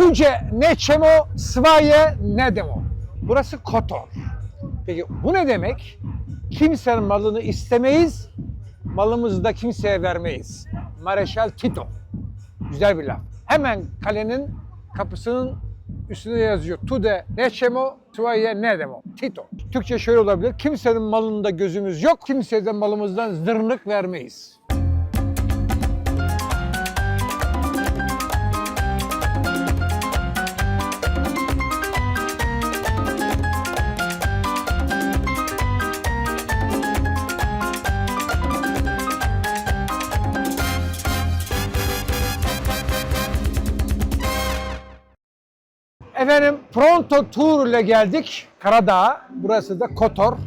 Tuce ne çemo, svaye ne demo. Burası Kotor. Peki bu ne demek? Kimsenin malını istemeyiz, malımızı da kimseye vermeyiz. Mareşal Tito. Güzel bir laf. Hemen kalenin kapısının üstüne yazıyor. Tude neçemo, suaye ne demo. Tito. Türkçe şöyle olabilir. Kimsenin malında gözümüz yok. Kimseye de malımızdan zırnık vermeyiz. Efendim Pronto Tour ile geldik Karadağ'a. Burası da Kotor.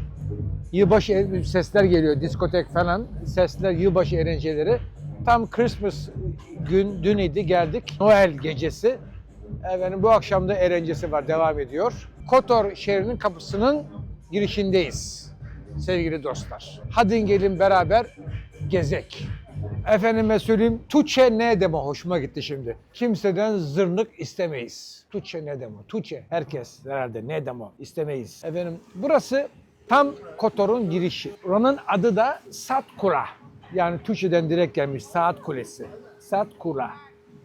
Yılbaşı e- sesler geliyor, diskotek falan. Sesler, yılbaşı eğlenceleri. Tam Christmas gün, dün idi geldik. Noel gecesi. Efendim bu akşam da eğlencesi var, devam ediyor. Kotor şehrinin kapısının girişindeyiz sevgili dostlar. Hadi gelin beraber gezek. Efendime söyleyeyim Tuçe ne deme hoşuma gitti şimdi. Kimseden zırnık istemeyiz. Tuçe ne deme. Tuçe herkes herhalde ne deme istemeyiz. Efendim burası tam Kotor'un girişi. Oranın adı da Satkura. Yani Tuçe'den direkt gelmiş Saat Kulesi. Satkura.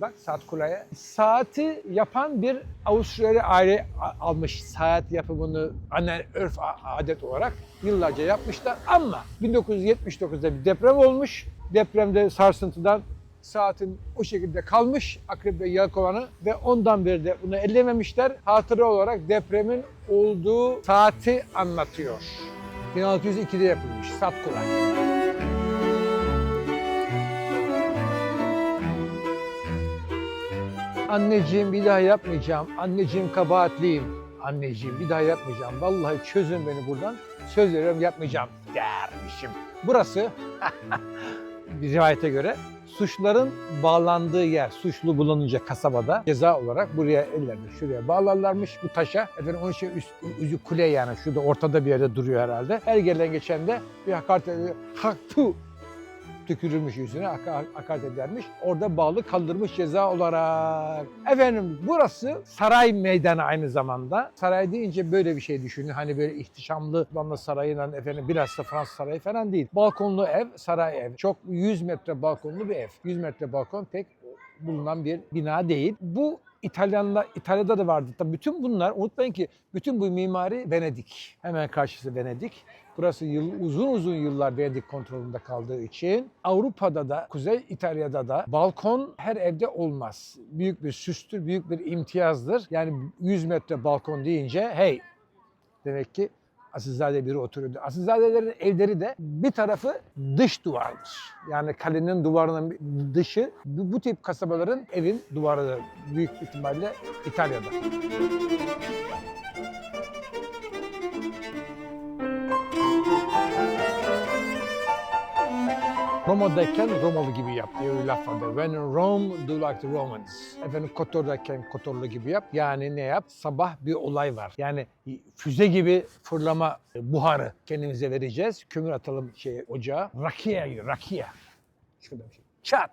Bak saat kuleye. Saati yapan bir Avustralya aile almış saat yapımını ana örf adet olarak yıllarca yapmışlar ama 1979'da bir deprem olmuş. Depremde sarsıntıdan saatin o şekilde kalmış Akrep ve Yelkovan'ı ve ondan beri de bunu ellememişler. Hatıra olarak depremin olduğu saati anlatıyor. 1602'de yapılmış Satkura. Anneciğim bir daha yapmayacağım. Anneciğim kabahatliyim. Anneciğim bir daha yapmayacağım. Vallahi çözün beni buradan. Söz veriyorum yapmayacağım dermişim. Burası bir rivayete göre suçların bağlandığı yer, suçlu bulununca kasabada ceza olarak buraya ellerini şuraya bağlarlarmış bu taşa. Efendim onun için üst, yüzü kule yani şurada ortada bir yerde duruyor herhalde. Her gelen geçen de bir hakaret. Hak tu tükürülmüş yüzüne haka- hakaret edermiş. Orada bağlı kaldırmış ceza olarak. Efendim burası saray meydanı aynı zamanda. Saray deyince böyle bir şey düşünün. Hani böyle ihtişamlı Vanna Sarayı'nın efendim biraz da Fransız Sarayı falan değil. Balkonlu ev, saray ev. Çok 100 metre balkonlu bir ev. 100 metre balkon pek bulunan bir bina değil. Bu İtalyanlar, İtalya'da da vardı. Tabii bütün bunlar, unutmayın ki bütün bu mimari Venedik. Hemen karşısı Venedik. Burası yıl, uzun uzun yıllar Venedik kontrolünde kaldığı için Avrupa'da da, Kuzey İtalya'da da balkon her evde olmaz. Büyük bir süstür, büyük bir imtiyazdır. Yani 100 metre balkon deyince hey demek ki Asilzade biri oturuyordu. Asilzadelerin evleri de bir tarafı dış duvardır. Yani kalenin duvarının dışı bu, bu tip kasabaların evin duvarıdır. Büyük ihtimalle İtalya'da. Roma'dayken Romalı gibi yap diye bir laf vardır. When in Rome, do like the Romans. Efendim Kotor'dayken Kotorlu gibi yap. Yani ne yap? Sabah bir olay var. Yani füze gibi fırlama buharı kendimize vereceğiz. Kömür atalım şey ocağa. Rakiye, rakiye. Şurada bir şey. Çat.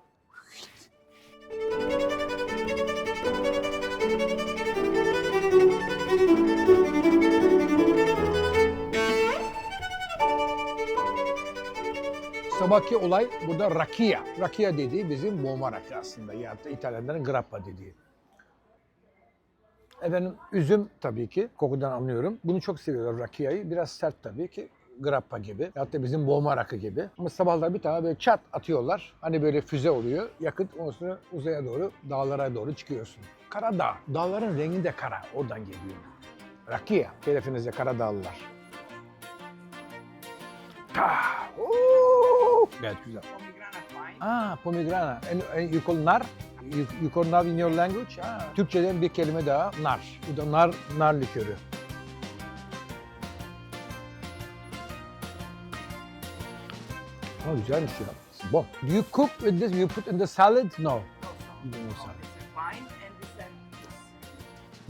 Sabahki olay burada rakia. Rakia dediği bizim boğma rakı aslında. Ya da İtalyanların grappa dediği. Efendim üzüm tabii ki kokudan anlıyorum. Bunu çok seviyorlar rakiayı. Biraz sert tabii ki grappa gibi. Da bizim boğma rakı gibi. Ama sabahlar bir tane böyle çat atıyorlar. Hani böyle füze oluyor. Yakıt ondan sonra uzaya doğru, dağlara doğru çıkıyorsun. Karadağ. Dağların rengi de kara. Oradan geliyor. Rakia. Telefinizde Karadağlılar. Ta. Oo! Gayet güzel. Ah, pomegranate. And, and you call nar? You, you call nar in your language? Ah. Türkçeden bir kelime daha, nar. Bu da nar, nar likörü. Ama güzelmiş ya. Bon. Do you cook with this? You put in the salad? No. Don't know salad.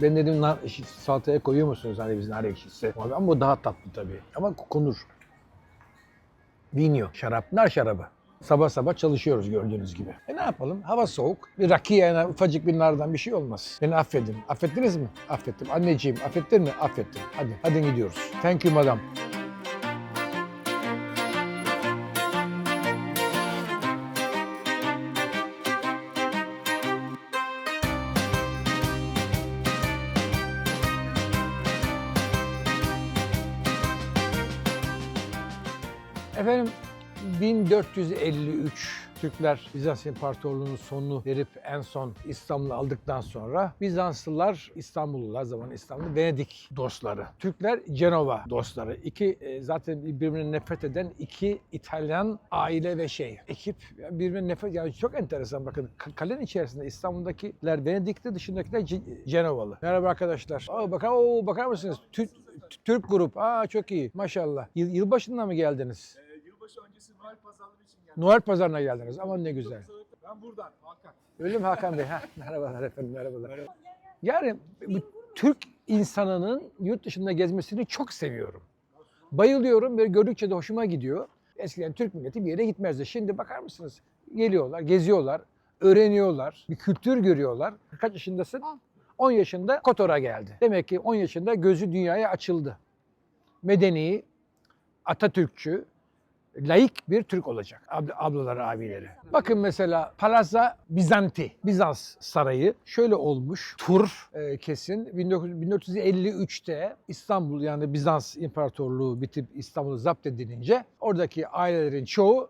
Ben dedim nar, salataya koyuyor musunuz hani biz nar ekşisi? Ama bu daha tatlı tabii. Ama konur. Vino, şarap, nar şarabı. Sabah sabah çalışıyoruz gördüğünüz gibi. E ne yapalım? Hava soğuk. Bir rakı yani ufacık bir nardan bir şey olmaz. Beni affedin. Affettiniz mi? Affettim. Anneciğim affettin mi? Affettim. Hadi, hadi gidiyoruz. Thank you madam. 1453 Türkler Bizans İmparatorluğu'nun sonunu verip en son İstanbul'u aldıktan sonra Bizanslılar İstanbullular zaman İstanbul Venedik dostları. Türkler Cenova dostları. İki e, zaten birbirine nefret eden iki İtalyan aile ve şey ekip birbirine nefret yani çok enteresan bakın Ka- kalenin içerisinde İstanbul'dakiler Venedik'te dışındakiler Ce- Cenovalı. Merhaba arkadaşlar. Aa, bakar, oo, bakar mısınız? Tü- Türk grup. Aa çok iyi. Maşallah. Yıl, yılbaşında mı geldiniz? Ee, yılbaşı öncesi Noel geldim. Noel pazarına geldiniz. Aman ne güzel. Ben buradan Hakan. Öyle mi Hakan Bey? Ha, merhabalar efendim, merhabalar. Yani bu Türk insanının yurt dışında gezmesini çok seviyorum. Bayılıyorum ve gördükçe de hoşuma gidiyor. Eskiden Türk milleti bir yere gitmezdi. Şimdi bakar mısınız? Geliyorlar, geziyorlar, öğreniyorlar, bir kültür görüyorlar. Kaç yaşındasın? 10 yaşında Kotor'a geldi. Demek ki 10 yaşında gözü dünyaya açıldı. Medeni, Atatürkçü, laik bir Türk olacak. Ab- ablaları, abileri. Bakın mesela Palazza Bizanti, Bizans sarayı şöyle olmuş. Tur e, kesin 19 1453'te İstanbul yani Bizans İmparatorluğu bitip İstanbul'u zapt edilince oradaki ailelerin çoğu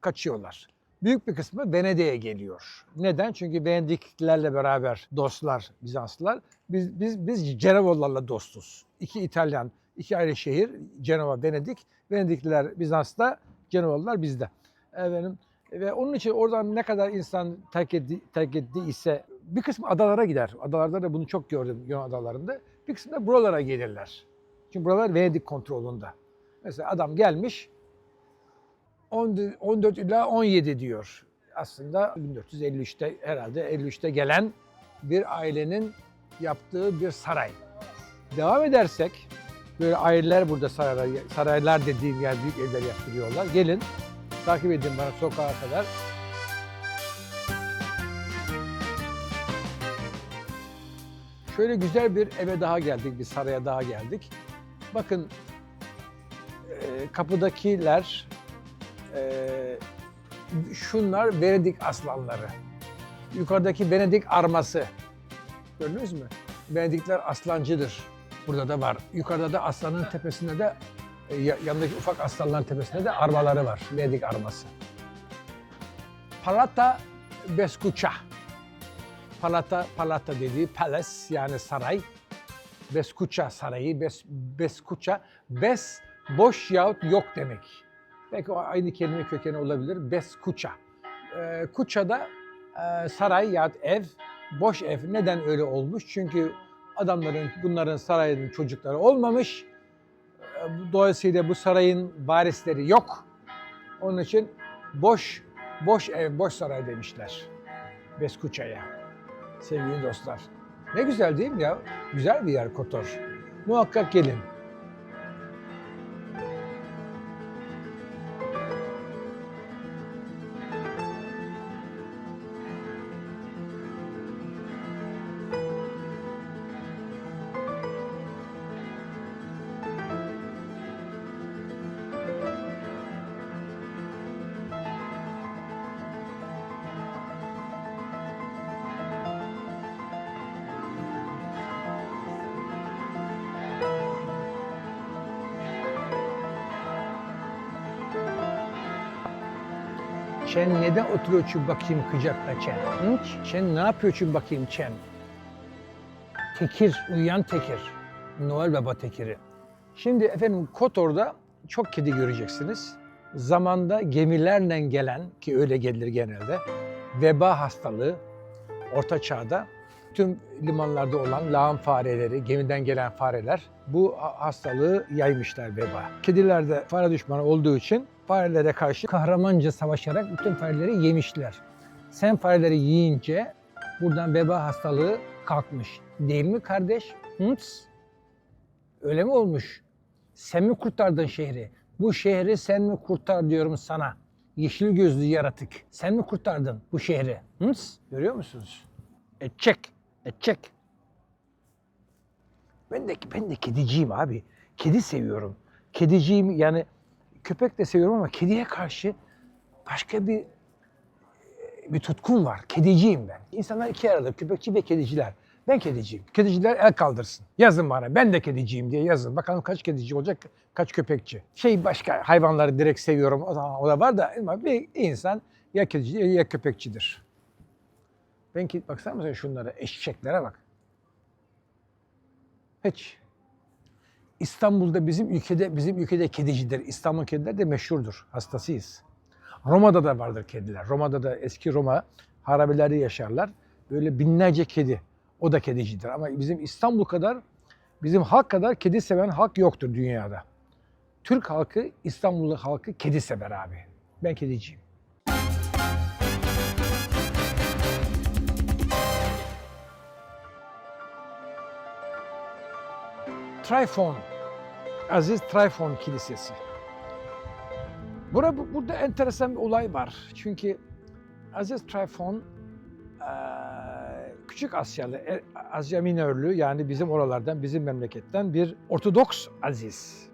kaçıyorlar. Büyük bir kısmı Venedik'e geliyor. Neden? Çünkü Venediklilerle beraber dostlar, Bizanslılar. Biz biz biz Cenevalılarla dostuz. İki İtalyan, iki ayrı şehir, Cenova, Venedik. Venedikliler Bizans'ta, Cenevalılar bizde. Efendim ve onun için oradan ne kadar insan terk, etti, terk ettiyse bir kısmı adalara gider. Adalarda da bunu çok gördüm Yunan adalarında. Bir kısmı da buralara gelirler. Çünkü buralar Venedik kontrolünde. Mesela adam gelmiş 14 14 ila 17 diyor. Aslında 1453'te herhalde 53'te gelen bir ailenin yaptığı bir saray. Devam edersek böyle aileler burada saraylar, saraylar dediğim yer büyük evler yaptırıyorlar. Gelin takip edin bana sokağa kadar. Şöyle güzel bir eve daha geldik, bir saraya daha geldik. Bakın e, kapıdakiler ee, şunlar Venedik aslanları. Yukarıdaki Venedik arması. Gördünüz mü? Venedikler aslancıdır. Burada da var. Yukarıda da aslanın tepesinde de e, ya- yanındaki ufak aslanların tepesinde de armaları var. Venedik arması. Palata Beskuça. Palata, Palata dediği palace yani saray. Beskuça sarayı, Bes, Beskuça. Bes boş yahut yok demek. Belki o aynı kelime kökeni olabilir. Beskuça. Ee, Kuça'da e, saray yahut ev, boş ev. Neden öyle olmuş? Çünkü adamların, bunların sarayının çocukları olmamış. Ee, Dolayısıyla bu sarayın varisleri yok. Onun için boş, boş ev, boş saray demişler. Beskuça'ya. Sevgili dostlar. Ne güzel değil mi ya? Güzel bir yer Kotor. Muhakkak gelin. Çen neden oturuyor şu bakayım kıcakta Çen? Hı? Çen ne yapıyor şu bakayım Çen? Tekir, uyuyan tekir. Noel Baba tekiri. Şimdi efendim Kotor'da çok kedi göreceksiniz. Zamanda gemilerle gelen, ki öyle gelir genelde, veba hastalığı Orta Çağ'da tüm limanlarda olan lağım fareleri, gemiden gelen fareler bu ha- hastalığı yaymışlar veba. Kediler de fare düşmanı olduğu için farelere karşı kahramanca savaşarak bütün fareleri yemişler. Sen fareleri yiyince buradan veba hastalığı kalkmış. Değil mi kardeş? Hıts? Öyle mi olmuş? Sen mi kurtardın şehri? Bu şehri sen mi kurtar diyorum sana. yeşil gözlü yaratık. Sen mi kurtardın bu şehri? Hı? Görüyor musunuz? Edecek, edecek. Ben de ben de kediciyim abi. Kedi seviyorum. Kediciyim yani köpek de seviyorum ama kediye karşı başka bir bir tutkum var. Kediciyim ben. İnsanlar iki arada köpekçi ve kediciler. Ben kediciyim. Kediciler el kaldırsın. Yazın bana ben de kediciyim diye yazın. Bakalım kaç kedici olacak, kaç köpekçi. Şey başka hayvanları direkt seviyorum. O da, o da var da ama bir insan ya kedici ya köpekçidir. Ben ki baksana mısın şunlara eşeklere bak. Hiç. İstanbul'da bizim ülkede bizim ülkede kedicidir. İstanbul kediler de meşhurdur. Hastasıyız. Roma'da da vardır kediler. Roma'da da eski Roma harabelerde yaşarlar. Böyle binlerce kedi. O da kedicidir. Ama bizim İstanbul kadar, bizim halk kadar kedi seven halk yoktur dünyada. Türk halkı, İstanbul halkı kedi sever abi. Ben kediciyim. Trifon, Aziz Trifon Kilisesi. Burada, burada enteresan bir olay var. Çünkü Aziz Trifon Küçük Asyalı, e, Asya Minörlü yani bizim oralardan, bizim memleketten bir Ortodoks Aziz.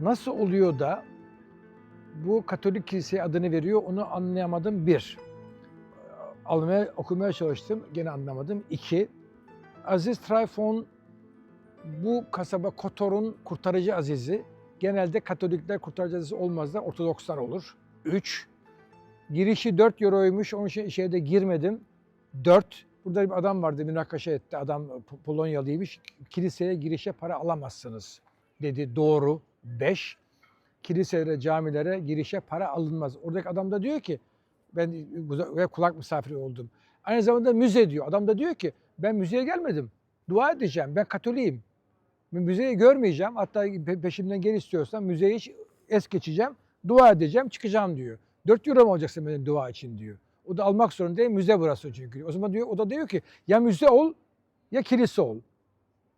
Nasıl oluyor da bu Katolik Kiliseye adını veriyor onu anlayamadım bir. Almaya, okumaya çalıştım gene anlamadım. İki, Aziz Trifon bu kasaba Kotor'un kurtarıcı azizi. Genelde Katolikler kurtarıcı azizi olmaz da Ortodokslar olur. 3. Girişi 4 euroymuş. Onun için şeyde girmedim. 4. Burada bir adam vardı münakaşa etti. Adam Polonyalıymış. Kiliseye girişe para alamazsınız dedi. Doğru. 5. Kiliselere, camilere girişe para alınmaz. Oradaki adam da diyor ki ben ve kulak misafiri oldum. Aynı zamanda müze diyor. Adam da diyor ki ben müzeye gelmedim. Dua edeceğim. Ben Katoliyim. Müzeyi görmeyeceğim. Hatta pe- peşimden gel istiyorsan müzeyi hiç es geçeceğim. Dua edeceğim, çıkacağım diyor. 4 euro mu alacaksın benim dua için diyor. O da almak zorunda Müze burası çünkü. O zaman diyor, o da diyor ki ya müze ol ya kilise ol.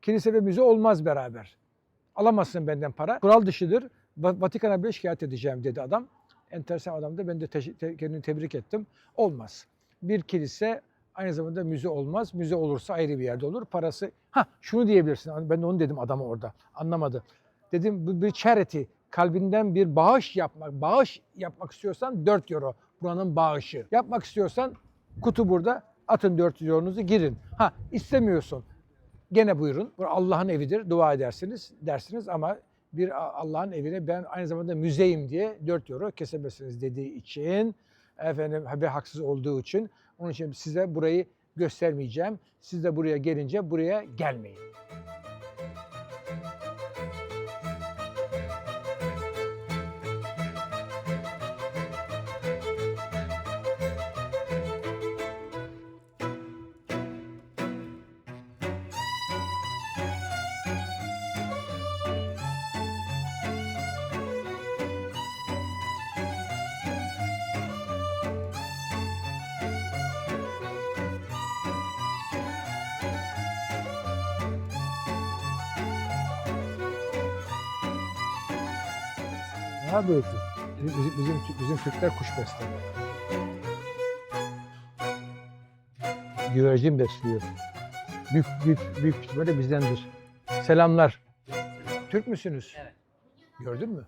Kilise ve müze olmaz beraber. Alamazsın benden para. Kural dışıdır. Va- Vatikan'a bile şikayet edeceğim dedi adam. Enteresan adamdı. Ben de te- kendini tebrik ettim. Olmaz. Bir kilise aynı zamanda müze olmaz. Müze olursa ayrı bir yerde olur. Parası... Ha şunu diyebilirsin. Ben de onu dedim adama orada. Anlamadı. Dedim bu bir charity. Kalbinden bir bağış yapmak. Bağış yapmak istiyorsan 4 euro. Buranın bağışı. Yapmak istiyorsan kutu burada. Atın 4 euronuzu girin. Ha istemiyorsun. Gene buyurun. Bu Allah'ın evidir. Dua edersiniz dersiniz ama bir Allah'ın evine ben aynı zamanda müzeyim diye 4 euro kesemezsiniz dediği için efendim ve haksız olduğu için onun için size burayı göstermeyeceğim. Siz de buraya gelince buraya gelmeyin. Ne yapıyorsun? Bizim, bizim, bizim, Türkler kuş besler. Güvercin besliyor. Büyük, büyük, büyük ihtimalle bizdendir. Selamlar. Türk müsünüz? Evet. Gördün mü?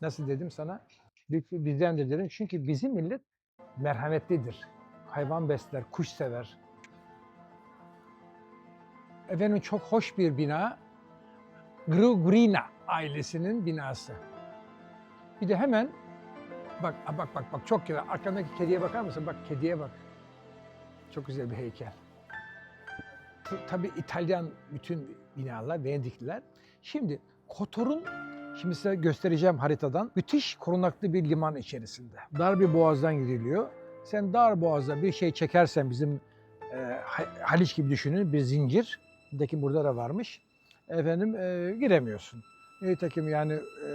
Nasıl dedim sana? Büyük bizdendir dedim. Çünkü bizim millet merhametlidir. Hayvan besler, kuş sever. Efendim çok hoş bir bina. Grugrina ailesinin binası. Bir de hemen bak bak bak bak çok güzel. Arkandaki kediye bakar mısın? Bak kediye bak. Çok güzel bir heykel. Tabii İtalyan bütün binalar, Venedikliler. Şimdi Kotor'un Şimdi size göstereceğim haritadan. Müthiş korunaklı bir liman içerisinde. Dar bir boğazdan gidiliyor. Sen dar boğazda bir şey çekersen bizim e, Ha- Haliç gibi düşünün bir zincir. Nitekim burada da varmış. Efendim e, giremiyorsun. Nitekim yani e,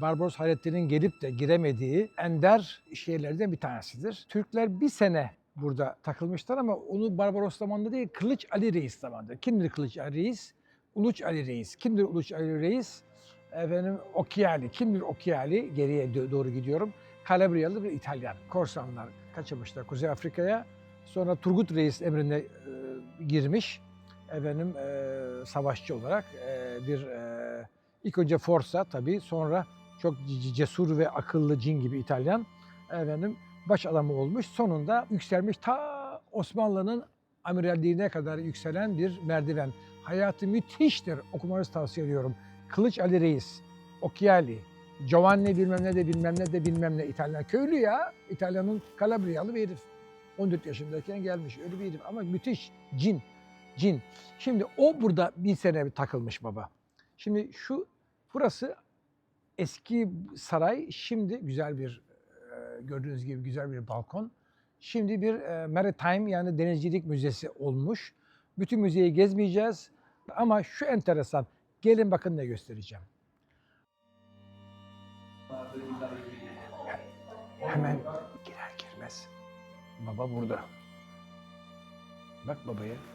Barbaros Hayrettin'in gelip de giremediği ender şehirlerden bir tanesidir. Türkler bir sene burada takılmışlar ama onu Barbaros zamanında değil Kılıç Ali Reis zamanında. Kimdir Kılıç Ali Reis? Uluç Ali Reis. Kimdir Uluç Ali Reis? Efendim Okyali. Kimdir Okyali? Geriye doğru gidiyorum. Kalabriyalı bir İtalyan. Korsanlar kaçırmışlar Kuzey Afrika'ya. Sonra Turgut Reis emrine e, girmiş. Efendim e, savaşçı olarak e, bir e, ilk önce Forsa tabii sonra çok cesur ve akıllı cin gibi İtalyan efendim baş adamı olmuş. Sonunda yükselmiş ta Osmanlı'nın amiralliğine kadar yükselen bir merdiven. Hayatı müthiştir. Okumanızı tavsiye ediyorum. Kılıç Ali Reis, Occhiali, Giovanni bilmem ne de bilmem ne de bilmem ne İtalyan. Köylü ya. İtalyanın Kalabriyalı bir herif. 14 yaşındayken gelmiş öyle bir herif ama müthiş cin. Cin. Şimdi o burada bir sene takılmış baba. Şimdi şu burası eski saray şimdi güzel bir e, gördüğünüz gibi güzel bir balkon. Şimdi bir e, maritime yani denizcilik müzesi olmuş. Bütün müzeyi gezmeyeceğiz ama şu enteresan. Gelin bakın ne göstereceğim. Hemen girer girmez. Baba burada. Bak babaya.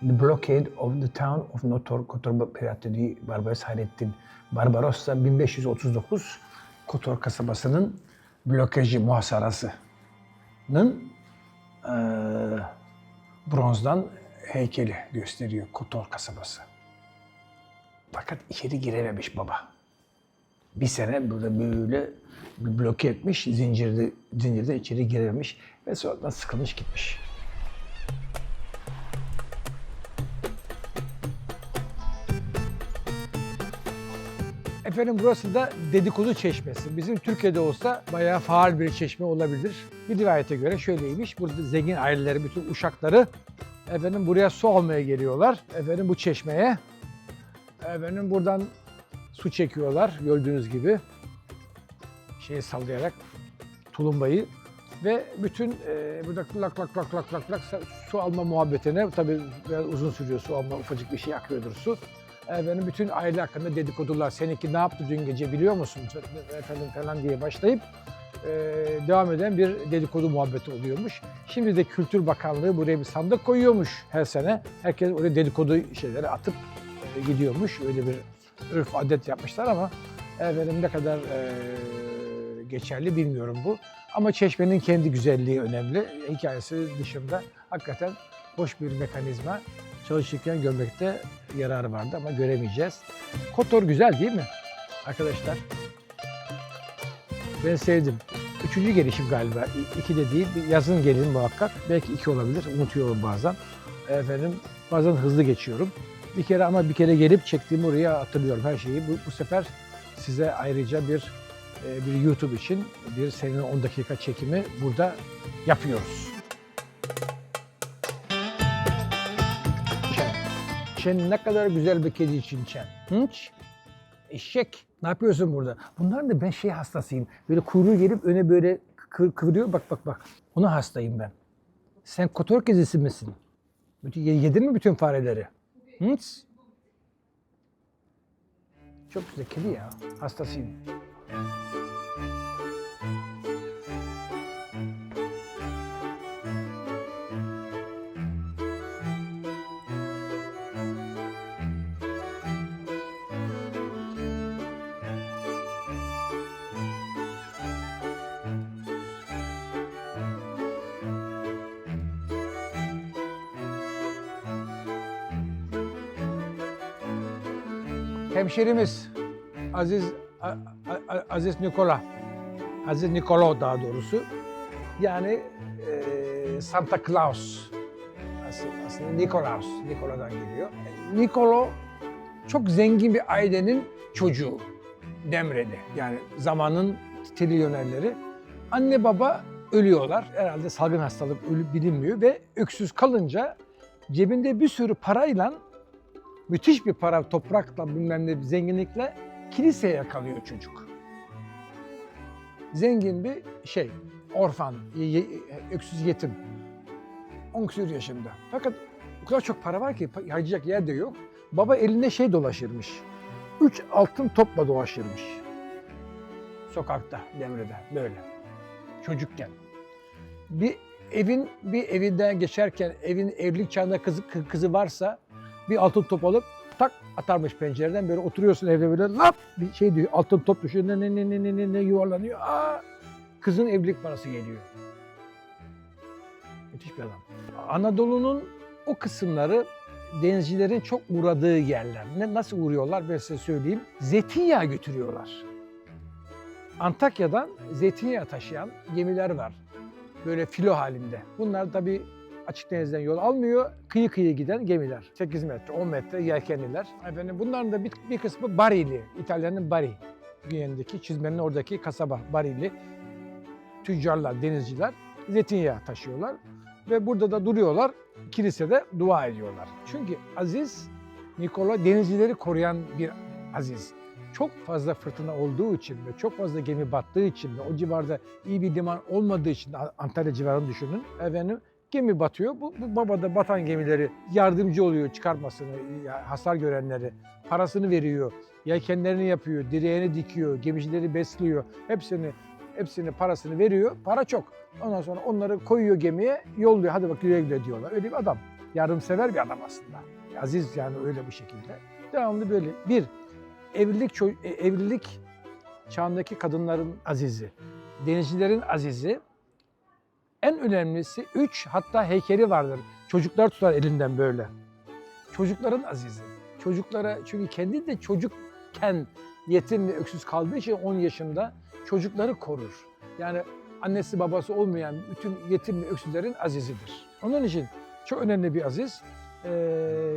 The blockade of the town of Notor Kotor Pirati di Barbaros Hayrettin Barbarossa 1539 Kotor kasabasının blokajı muhasarasının eee bronzdan heykeli gösteriyor Kotor kasabası. Fakat içeri girememiş baba. Bir sene burada böyle bloke etmiş, zincirde, zincirde içeri girememiş ve sonradan sıkılmış gitmiş. Efendim burası da dedikodu çeşmesi. Bizim Türkiye'de olsa bayağı faal bir çeşme olabilir. Bir rivayete göre şöyleymiş. Burada zengin aileleri, bütün uşakları efendim buraya su almaya geliyorlar. Efendim bu çeşmeye. Efendim buradan su çekiyorlar gördüğünüz gibi. Şeyi sallayarak tulumbayı ve bütün e, burada lak lak lak lak lak lak su alma muhabbetine tabii biraz uzun sürüyor su alma ufacık bir şey akıyordur su. Efendim bütün aile hakkında dedikodular. Seninki ne yaptı dün gece biliyor musun? Efendim falan diye başlayıp e, devam eden bir dedikodu muhabbeti oluyormuş. Şimdi de Kültür Bakanlığı buraya bir sandık koyuyormuş her sene. Herkes oraya dedikodu şeyleri atıp e, gidiyormuş. Öyle bir örf adet yapmışlar ama efendim ne kadar e, geçerli bilmiyorum bu. Ama çeşmenin kendi güzelliği önemli. Hikayesi dışında hakikaten hoş bir mekanizma çalışırken görmekte yararı vardı ama göremeyeceğiz. Kotor güzel değil mi arkadaşlar? Ben sevdim. Üçüncü gelişim galiba. İki de değil. Yazın gelin muhakkak. Belki iki olabilir. Unutuyorum bazen. Efendim bazen hızlı geçiyorum. Bir kere ama bir kere gelip çektiğimi oraya hatırlıyorum her şeyi. Bu, bu sefer size ayrıca bir e, bir YouTube için bir senin 10 dakika çekimi burada yapıyoruz. Çen ne kadar güzel bir kedi için Çen. Hınç. Eşek. Ne yapıyorsun burada? Bunların da ben şey hastasıyım. Böyle kuyruğu gelip öne böyle kı- kıvırıyor. Bak bak bak. Ona hastayım ben. Sen kotor kedisi misin? Yedin mi bütün fareleri? Hınç. Çok güzel kedi ya. Hastasıyım. Hemşerimiz Aziz A- A- Aziz Nikola. Aziz Nikolo daha doğrusu. Yani eee, Santa Claus. Aslında, aslında Nikolaus. Nikola'dan geliyor. Nikolo çok zengin bir ailenin çocuğu. Demre'de. Yani zamanın trilyonerleri. Anne baba ölüyorlar. Herhalde salgın hastalık ölü bilinmiyor ve öksüz kalınca cebinde bir sürü parayla müthiş bir para, toprakla bilmem ne bir zenginlikle kiliseye kalıyor çocuk. Zengin bir şey, orfan, öksüz yetim. 10 küsur yaşında. Fakat o kadar çok para var ki harcayacak yer de yok. Baba elinde şey dolaşırmış. Üç altın topla dolaşırmış. Sokakta, Demre'de böyle. Çocukken. Bir evin bir evinden geçerken evin evlilik çağında kızı, kı- kızı varsa bir altın top alıp tak atarmış pencereden böyle oturuyorsun evde böyle lap bir şey diyor altın top düşüyor ne ne ne ne ne ne, yuvarlanıyor. Aa, kızın evlilik parası geliyor. Müthiş bir adam. Anadolu'nun o kısımları denizcilerin çok uğradığı yerler. Ne, nasıl uğruyorlar ben size söyleyeyim. Zeytinyağı götürüyorlar. Antakya'dan zeytinyağı taşıyan gemiler var. Böyle filo halinde. Bunlar tabii açık denizden yol almıyor. Kıyı kıyı giden gemiler. 8 metre, 10 metre yelkenliler. Efendim bunların da bir, bir kısmı Barili. İtalya'nın Bari. Güneyindeki çizmenin oradaki kasaba Barili. Tüccarlar, denizciler zeytinyağı taşıyorlar. Ve burada da duruyorlar. Kilisede dua ediyorlar. Çünkü Aziz Nikola denizcileri koruyan bir Aziz. Çok fazla fırtına olduğu için ve çok fazla gemi battığı için ve o civarda iyi bir liman olmadığı için Antalya civarını düşünün. Efendim gemi batıyor. Bu, bu baba batan gemileri yardımcı oluyor çıkartmasını, hasar görenleri. Parasını veriyor, yelkenlerini yapıyor, direğini dikiyor, gemicileri besliyor. Hepsini hepsini parasını veriyor. Para çok. Ondan sonra onları koyuyor gemiye, yolluyor. Hadi bak güle güle diyorlar. Öyle bir adam. Yardımsever bir adam aslında. Aziz yani öyle bu şekilde. Devamlı böyle. Bir, evlilik, e, evlilik çağındaki kadınların azizi. Denizcilerin azizi. En önemlisi üç, hatta heykeli vardır. Çocuklar tutar elinden böyle. Çocukların azizi. Çocuklara, çünkü kendi de çocukken yetim ve öksüz kaldığı için 10 yaşında çocukları korur. Yani annesi babası olmayan bütün yetim ve öksüzlerin azizidir. Onun için çok önemli bir aziz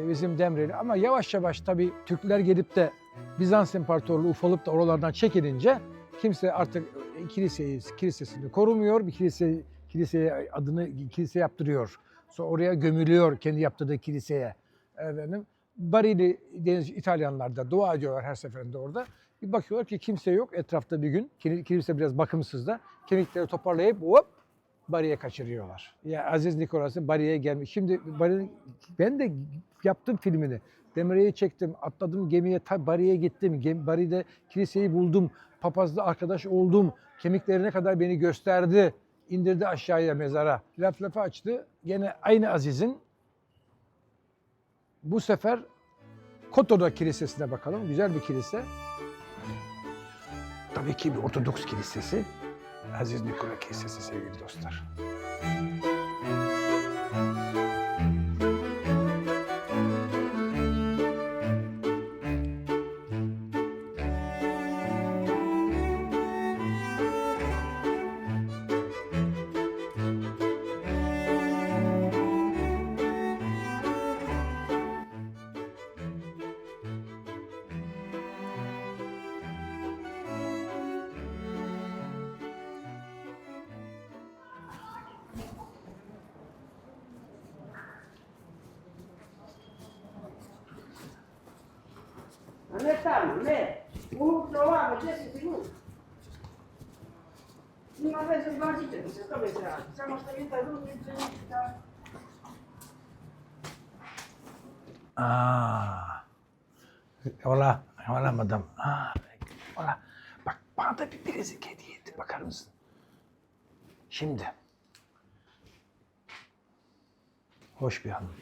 bizim Demreli. Ama yavaş yavaş tabii Türkler gelip de Bizans İmparatorluğu ufalıp da oralardan çekilince kimse artık kiliseyi, kilisesini korumuyor. Bir kilise, kiliseye adını kilise yaptırıyor. Sonra oraya gömülüyor kendi yaptırdığı kiliseye. Efendim, Barili deniz İtalyanlar da dua ediyorlar her seferinde orada. Bir bakıyorlar ki kimse yok etrafta bir gün. Kil- Kilise biraz bakımsız da. Kemikleri toparlayıp hop Bari'ye kaçırıyorlar. Ya Aziz Nikolas'ın Bari'ye gelmiş. Şimdi Bari, ben de yaptım filmini. Demire'yi çektim, atladım gemiye, Bari'ye gittim. Gem, Bari'de kiliseyi buldum, papazla arkadaş oldum. Kemiklerine kadar beni gösterdi. İndirdi aşağıya mezara. Laf lafı açtı. Gene aynı Aziz'in bu sefer Koto'da kilisesine bakalım. Güzel bir kilise. Tabii ki bir Ortodoks kilisesi. Aziz Nikola Kilisesi sevgili dostlar. Lui, Aa. Hola. Hola madam. Aa, hola. Bak bana da bir bilezik hediye etti. Bakar mısın? Şimdi. Hoş bir hanım.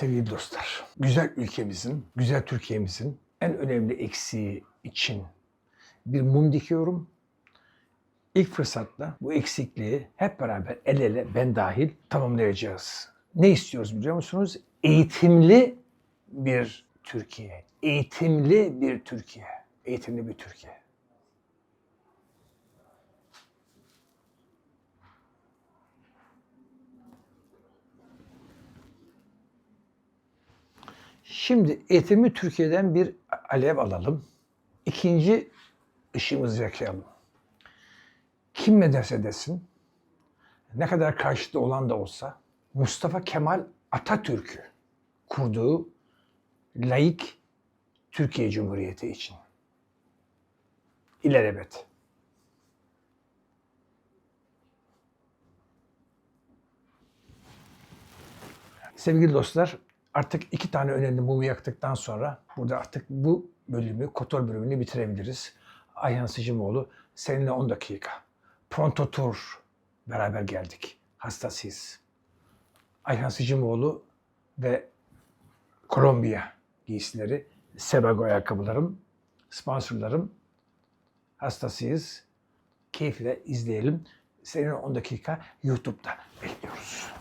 Sevgili dostlar, güzel ülkemizin, güzel Türkiye'mizin en önemli eksiği için bir mum dikiyorum. İlk fırsatta bu eksikliği hep beraber el ele ben dahil tamamlayacağız. Ne istiyoruz biliyor musunuz? Eğitimli bir Türkiye. Eğitimli bir Türkiye. Eğitimli bir Türkiye. Şimdi eğitimli Türkiye'den bir alev alalım. İkinci ışığımızı yakayalım. Kim ne derse desin, ne kadar karşıtı olan da olsa Mustafa Kemal Atatürk'ü kurduğu laik Türkiye Cumhuriyeti için. İlelebet. Sevgili dostlar, artık iki tane önemli mumu yaktıktan sonra burada artık bu bölümü, Kotor bölümünü bitirebiliriz. Ayhan Sıcımoğlu seninle 10 dakika Toronto Tour beraber geldik. Hastasıyız. Ayhan Sıcımoğlu ve Kolombiya giysileri, Sebago ayakkabılarım, sponsorlarım. Hastasıyız. Keyifle izleyelim. Senin 10 dakika YouTube'da bekliyoruz.